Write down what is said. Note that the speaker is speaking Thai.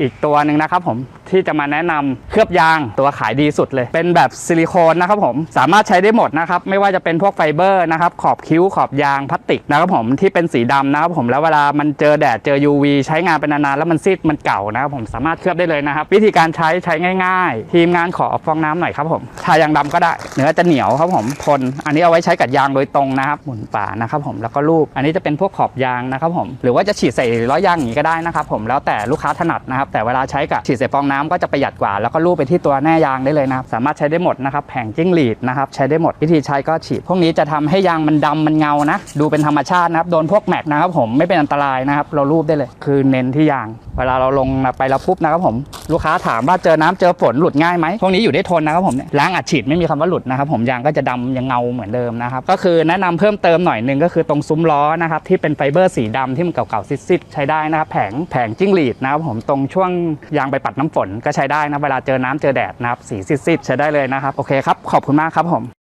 อีกตัวหนึ่งนะครับผม ที่จะมาแนะนำเคลือบยางตัวขายดีสุดเลย เป็นแบบซิลิโคนนะครับผมสามารถใช้ได้หมดนะครับไม่ว่าจะเป็นพวกไฟเบอร์นะครับขอบคิ้วขอบยางพลาสติกนะครับผมที่เป็นสีดำนะครับผมแล้วเวลามันเจอแดดเจอ UV ใช้งานเป็นนานๆแล้วมันซีดมันเก่านะครับผมสามารถเคลือบได้เลยนะครับ วิธีการใช้ใช้ง่าย ๆ ทีมงานขอฟองน้ำหน่อยครับผมทายางดำก็ได้เนื้อจะเหนียวครับผมทน อันนี้เอาไว้ใช้กับยางโดยตรงนะครับหมุนป่านะครับผมแล้วก็รูปอันนี้จะเป็นพวกขอบยางนะครับผมหรือว่าจะฉีดใส่ล้อยางอย่างนี้ก็ได้นะครับผมแล้วแต่ลูกค้าถนัดนะครับแต่เวลาใช้กับฉีดใส่ฟองน้ำก็จะประหยัดกว่า แล้วก็รูปไปที่ตัวแน่ยางได้เลยนะครับสามารถใช้ได้หมดนะครับแผงจิ้งหรีดนะครับใช้ได้หมดวิธีใช้ก็ฉีดพวกนี้จะทำให้ยางมันดำมันเงานะ ดูเป็นธรรมชาตินะครับโดนพวกแม็กนะครับผมไม่เป็นอันตรายนะครับเรารูปได้เลย คือเน้นที่ยาง เวลาเราลงไปแล้วปุ๊บนะครับผม ลูกค้าถามว่าเจอน้ำเจอฝนหลุดง่ายไหมพวกนี้อยู่ได้ทนนะครับผมเนี่ยล้างอัดฉีดไม่มีคำว่าหลุดนะครับผมยางก็จะดำยังเงาเหมือนเดิมนะครับก็คือแนะนำเพิ่มเติมหน่อยนึงก็คือตรงซุ้มล้อนะครับที่เป็นไฟเบอร์สีดำที่มันเก่าๆซิดๆใช้ได้นะครับแผงแผงจิ้งหรีดนะครับผมตรงช่วงยางไปปัดน้ำฝนก็ใช้ได้นะเวลาเจอน้ำเจอแดดนะครับสีซิดๆใช้ได้เลยนะครับโอเคครับขอบคุณมากครับผม